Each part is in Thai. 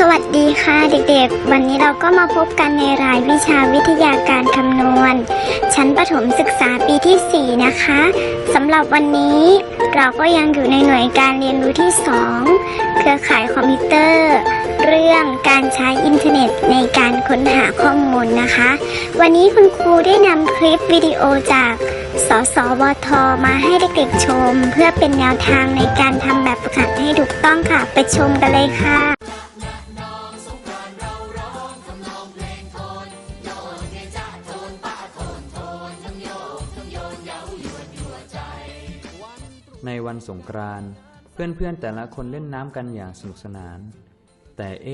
สวัสดีค่ะเด็กๆ วันนี้เราก็มาพบกันในรายวิชาวิทยาการคำนวณ ชั้นประถมศึกษาปีที่ 4 นะคะสำหรับวันนี้เราก็ยังอยู่ในหน่วยการเรียนรู้ที่ 2 เครือข่ายคอมพิวเตอร์ เรื่องการใช้อินเทอร์เน็ตในการค้นหาข้อมูลนะคะ วันนี้คุณครูได้นำคลิปวิดีโอจากสสวท มาให้เด็กๆชม เพื่อเป็นแนวทางในการทำแบบฝึกหัดให้ถูกต้องค่ะ ไปชมกันเลยค่ะ ในวันสงกรานต์เพื่อนๆแต่ละคนเล่นน้ำกันอย่างสนุกสนาน แต่เอ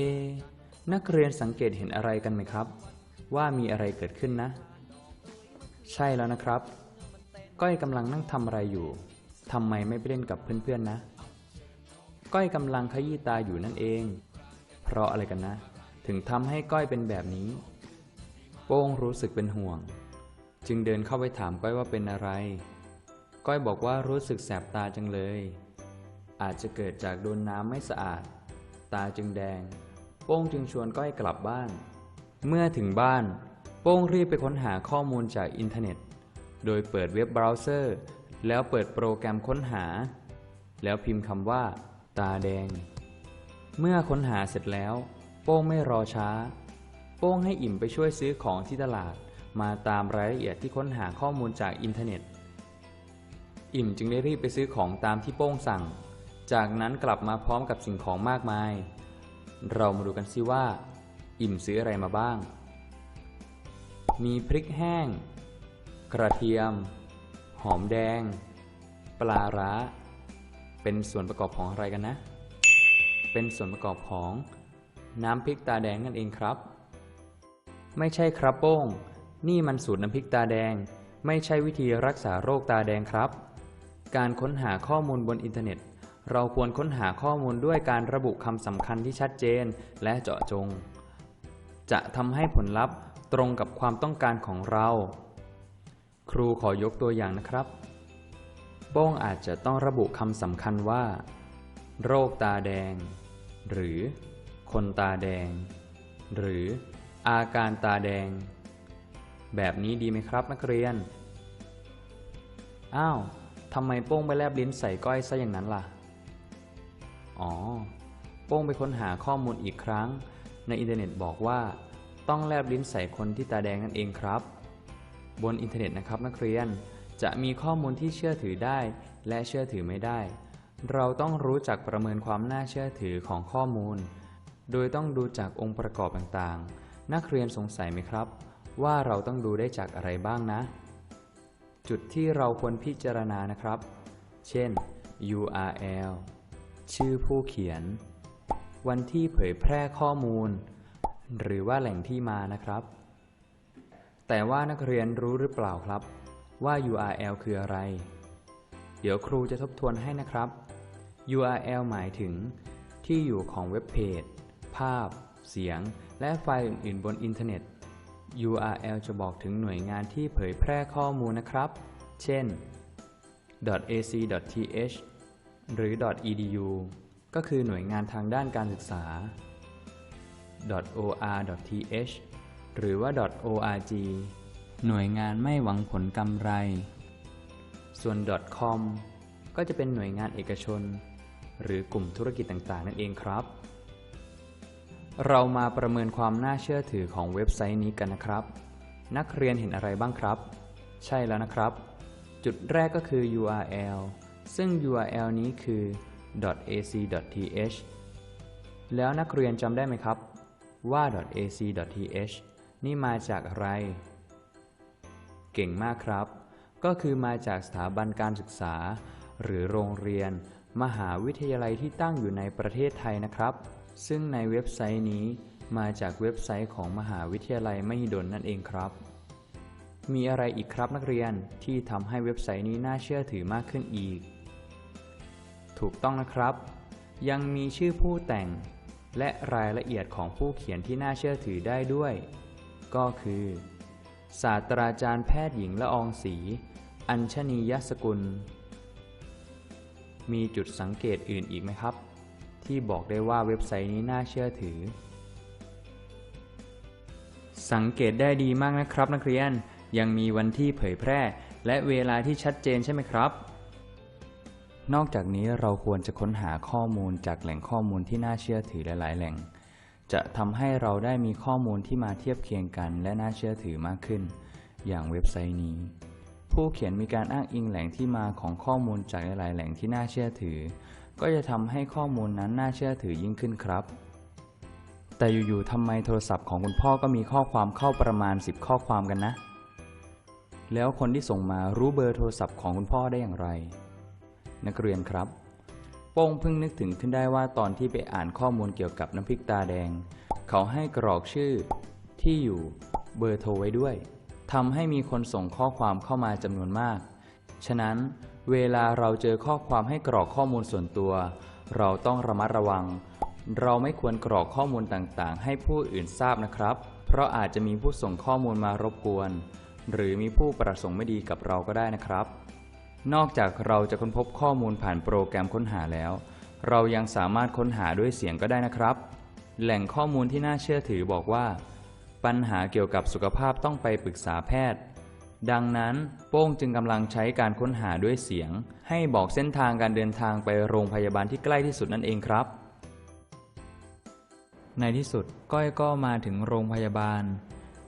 นักเรียนสังเกตเห็นอะไรกันไหมครับ ว่ามีอะไรเกิดขึ้นนะ ใช่แล้วนะครับ ก้อยกำลังนั่งทำอะไรอยู่ทำไมไม่ไปเล่นกับเพื่อนๆนะ ก้อยกำลังขยี้ตาอยู่นั่นเอง เพราะอะไรกันนะ ถึงทำให้ก้อยเป็นแบบนี้ โป้งรู้สึกเป็นห่วง จึงเดินเข้าไปถามก้อยว่าเป็นอะไร ก้อยบอกว่ารู้สึกแสบตาจังเลย อาจจะเกิดจากโดนน้ำไม่สะอาด ตาจึงแดง โป้งจึงชวนก้อยกลับบ้าน เมื่อถึงบ้าน โป้งรีบไปค้นหาข้อมูลจากอินเทอร์เน็ต โดยเปิดเว็บเบราว์เซอร์ แล้วเปิดโปรแกรมค้นหา แล้วพิมพ์คำว่า ตาแดง เมื่อค้นหาเสร็จแล้ว โป้งไม่รอช้า โป้งให้อิ่มไปช่วยซื้อของที่ตลาด มาตามรายละเอียดที่ค้นหาข้อมูลจากอินเทอร์เน็ต อิ่มจึงได้รีบไปซื้อของตามที่โป้งสั่ง จากนั้นกลับมาพร้อมกับสิ่งของมากมาย เรามาดูกันซิว่า อิ่มซื้ออะไรมาบ้าง มีพริกแห้ง กระเทียม หอมแดง ปลาร้า เป็นส่วนประกอบของอะไรกันนะ เป็นส่วนประกอบของ น้ำพริกตาแดงนั่นเองครับ ไม่ใช่ครับโป้ง นี่มันสูตรน้ำพริกตาแดงไม่ใช่วิธีรักษาโรคตาแดงครับ การค้นหาข้อมูลบนอินเทอร์เน็ต เราควรค้นหาข้อมูลด้วยการระบุคำสำคัญที่ชัดเจนและเจาะจง จะทำให้ผลลัพธ์ตรงกับความต้องการของเรา ครูขอยกตัวอย่างนะครับ โป้งอาจจะต้องระบุคำสำคัญว่า โรคตาแดง หรือ คนตาแดง หรือ อาการตาแดง แบบนี้ดีไหมครับนักเรียน อ้าว ทำไมโป้งไปแลบลิ้นใส่ก้อยซะอย่างนั้นล่ะ อ๋อ โป้งไปค้นหาข้อมูลอีกครั้ง ในอินเทอร์เน็ตบอกว่า ต้องแลบลิ้นใส่คนที่ตาแดงนั่นเองครับ บนอินเทอร์เน็ตนะครับนักเรียน จะมีข้อมูลที่เชื่อถือได้และเชื่อถือไม่ได้ เราต้องรู้จักประเมินความน่าเชื่อถือของข้อมูล โดยต้องดูจากองค์ประกอบต่างๆ นักเรียนสงสัยไหมครับ ว่าเราต้องดูได้จากอะไรบ้างนะ จุดที่เราควรพิจารณานะครับ เช่น URL ชื่อผู้เขียน วันที่เผยแพร่ข้อมูล หรือว่าแหล่งที่มานะครับ แต่ว่านักเรียนรู้หรือเปล่าครับ ว่า URL คืออะไร เดี๋ยวครูจะทบทวนให้นะครับ URL หมายถึง ที่อยู่ของเว็บเพจ ภาพ เสียง และไฟล์อื่นๆบนอินเทอร์เน็ต URL จะบอกถึงหน่วยงานที่เผยแพร่ข้อมูลนะครับ เช่น .ac.th หรือ .edu ก็คือหน่วยงานทางด้านการศึกษา .or.th หรือว่า .org หน่วยงานไม่หวังผลกำไร ส่วน .com ก็จะเป็นหน่วยงานเอกชน หรือกลุ่มธุรกิจต่างๆ นั่นเองครับ เรามาประเมินความน่าเชื่อถือของเว็บไซต์นี้กันนะครับ นักเรียนเห็นอะไรบ้างครับ ใช่แล้วนะครับ จุดแรกก็คือ URL ซึ่ง URL นี้คือ .ac.th แล้วนักเรียนจำได้ไหมครับ ว่า .ac.th นี่มาจากอะไร เก่งมากครับ ก็คือมาจากสถาบันการศึกษา หรือโรงเรียน มหาวิทยาลัยที่ตั้งอยู่ในประเทศไทยนะครับ ซึ่งในเว็บไซต์นี้มาจากเว็บไซต์ของมหาวิทยาลัยมหิดลนั่นเองครับ มีอะไรอีกครับนักเรียนที่ทำให้เว็บไซต์นี้น่าเชื่อถือมากขึ้นอีก ถูกต้องนะครับ ยังมีชื่อผู้แต่ง และรายละเอียดของผู้เขียนที่น่าเชื่อถือได้ด้วย ก็คือ ศาสตราจารย์แพทย์หญิงละอองศรีอัญชนียสกุล มีจุดสังเกตอื่นอีกไหมครับ ที่บอกได้ว่าเว็บไซต์นี้น่าเชื่อถือ สังเกตได้ดีมากนะครับนักเรียน ยังมีวันที่เผยแพร่ และเวลาที่ชัดเจนใช่ไหมครับ นอกจากนี้เราควรจะค้นหาข้อมูลจากแหล่งข้อมูลที่น่าเชื่อถือหลายๆ แหล่ง จะทำให้เราได้มีข้อมูลที่มาเทียบเคียงกัน และน่าเชื่อถือมากขึ้น อย่างเว็บไซต์นี้ผู้เขียนมีการอ้างอิงแหล่งที่มาของข้อมูลจากหลาย ๆ แหล่งที่น่าเชื่อถือ ก็จะทำให้ข้อมูลนั้นน่าเชื่อถือยิ่งขึ้นครับ แต่อยู่ๆทำไมโทรศัพท์ของคุณพ่อก็มีข้อความเข้าประมาณ 10 ข้อความกันนะ แล้วคนที่ส่งมารู้เบอร์โทรศัพท์ของคุณพ่อได้อย่างไร นักเรียนครับ โป้งเพิ่งนึกถึงขึ้นได้ว่าตอนที่ไปอ่านข้อมูลเกี่ยวกับน้ำพริกตาแดง เขาให้กรอกชื่อ ที่อยู่เบอร์โทรไว้ด้วยทำให้มีคนส่งข้อความเข้ามาจำนวนมาก ฉะนั้น เวลาเราเจอข้อความให้กรอกข้อมูลส่วนตัว เราต้องระมัดระวัง เราไม่ควรกรอกข้อมูลต่างๆ ให้ผู้อื่นทราบนะครับ เพราะอาจจะมีผู้ส่งข้อมูลมารบกวน หรือมีผู้ประสงค์ไม่ดีกับเราก็ได้นะครับ นอกจากเราจะค้นพบข้อมูลผ่านโปรแกรมค้นหาแล้ว เรายังสามารถค้นหาด้วยเสียงก็ได้นะครับ แหล่งข้อมูลที่น่าเชื่อถือบอกว่า ปัญหาเกี่ยวกับสุขภาพต้องไปปรึกษาแพทย์ ดังนั้นโป้งจึงกำลังใช้การค้นหาด้วยเสียง ให้บอกเส้นทางการเดินทางไปโรงพยาบาลที่ใกล้ที่สุดนั่นเองครับ ในที่สุดก้อยก็มาถึงโรงพยาบาล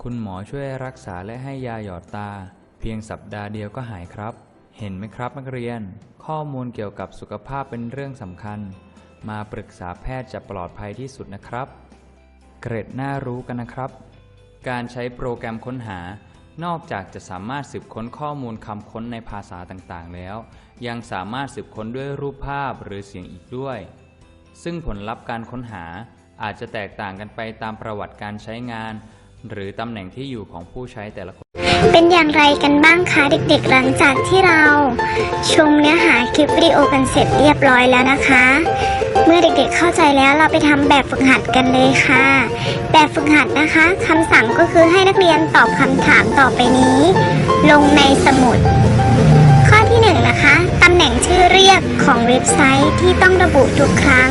คุณหมอช่วยรักษาและให้ยาหยอดตา เพียงสัปดาห์เดียวก็หายครับ เห็นไหมครับนักเรียน ข้อมูลเกี่ยวกับสุขภาพเป็นเรื่องสำคัญ มาปรึกษาแพทย์จะปลอดภัยที่สุดนะครับ เกร็ดน่ารู้กันนะครับ การใช้โปรแกรมค้นหา นอกจากจะสามารถสืบค้นข้อมูลคำค้นในภาษาต่างๆ แล้ว ยังสามารถสืบค้นด้วยรูปภาพหรือเสียงอีกด้วย ซึ่งผลลัพธ์การค้นหาอาจจะแตกต่างกันไปตามประวัติการใช้งาน หรือตำแหน่งที่อยู่ของผู้ใช้แต่ละคน เป็นอย่างไรกันบ้างคะเด็กๆ หลังจากที่เรา ชมเนื้อหาคลิปวิดีโอกันเสร็จเรียบร้อยแล้วนะคะ เมื่อเด็กๆเข้าใจแล้วเราไปทำแบบฝึกหัดกันเลยค่ะ แบบฝึกหัดนะคะคำสั่งก็คือให้นักเรียนตอบคำถามต่อไปนี้ ลงในสมุด ข้อที่หนึ่งนะคะตำแหน่งชื่อเรียกของเว็บไซต์ที่ต้องระบุทุกครั้ง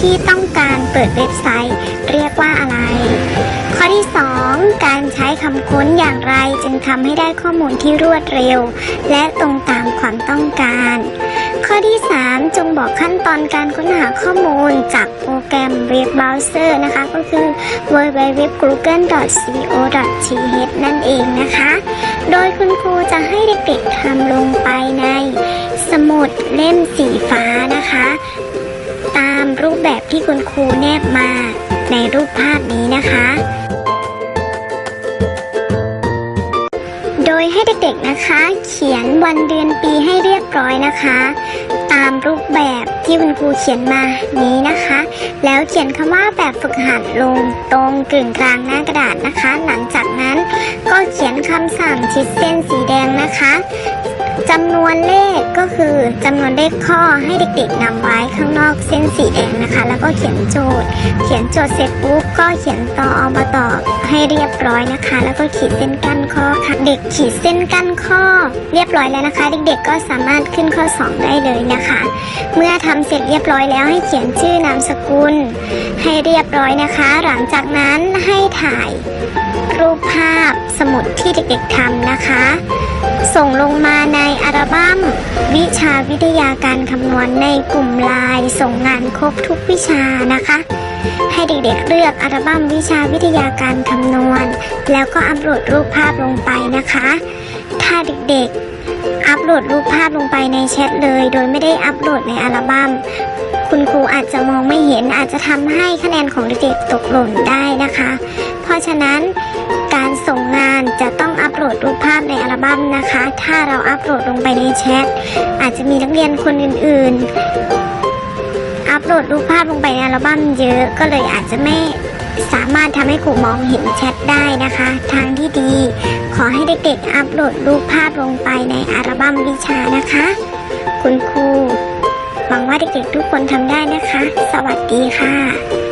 ที่ต้องการเปิดเว็บไซต์ เรียกว่าอะไร ข้อที่ 2 การใช้คำค้นอย่างไรจึงทำให้ได้ข้อมูลที่รวดเร็ว และตรงตาม อที่ 3 จงบอกขั้นตอนการค้นหาข้อมูลจากโปรแกรมเว็บเบราว์เซอร์นะคะ ก็คือ www.google.co.th นั่นเองนะคะ โดยคุณครูจะให้เด็กๆทำลงไปใน สมุดเล่มสีฟ้านะคะ ตามรูปแบบที่คุณครูแนบมาในรูปภาพนี้นะคะโดยให้เด็กๆนะคะ เขียนวันเดือนปีให้เรียบร้อยนะคะามรูปแบบ ที่คุณครูเขียนมานี้นะคะ แล้วเขียนคำว่าแบบฝึกหัดลงตรงกึ่งกลางหน้ากระดาษนะคะ หลังจากนั้นก็เขียนคำสั่งชิดเส้นสีแดงนะคะจำนวนเลขก็คือจำนวนเลขข้อให้เด็กๆนำไว้ข้างนอกเส้นสีแดงนะคะ แล้วก็เขียนโจทย์ เขียนโจทย์เสร็จปุ๊บก็เขียนต่อเอามาตอบให้เรียบร้อยนะคะ แล้วก็ขีดเส้นกั้นข้อค่ะ เด็กขีดเส้นกั้นข้อ เรียบร้อยแล้วนะคะ เด็กๆก็สามารถขึ้นข้อ 2 ได้เลยนะคะ เมื่อทำเสร็จเรียบร้อยแล้วให้เขียนชื่อนามสกุล ให้เรียบร้อยนะคะ หลังจากนั้นให้ถ่าย รูปภาพสมุดที่เด็กๆทำนะคะ ส่งลงมาในอัลบั้ม วิชาวิทยาการคำนวณในกลุ่มไลน์ส่งงานครบทุกวิชานะคะ ให้เด็กๆเลือกอัลบั้มวิชาวิทยาการคำนวณ แล้วก็อัปโหลดรูปภาพลงไปนะคะ ถ้าเด็กๆ อัปโหลดรูปภาพลงไปในแชทเลย โดยไม่ได้อัปโหลดในอัลบั้มคุณครูอาจจะมองไม่เห็นอาจจะทำให้คะแนนของเด็กๆตกหล่นได้นะคะ เพราะฉะนั้นการส่งงานจะต้องอัปโหลดรูปภาพในอัลบั้มนะคะ ถ้าเราอัปโหลดลงไปในแชทอาจจะมีนักเรียนคนอื่นๆ อัปโหลดรูปภาพลงไปในอัลบั้มเยอะก็เลยอาจจะไม่สามารถทำให้ครูมองเห็นแชทได้นะคะ ทางที่ดี ขอให้เด็กๆอัปโหลดรูปภาพลงไปในอัลบั้มวิชานะคะ คุณครูหวังว่าเด็กๆทุกคนทำได้นะคะ สวัสดีค่ะ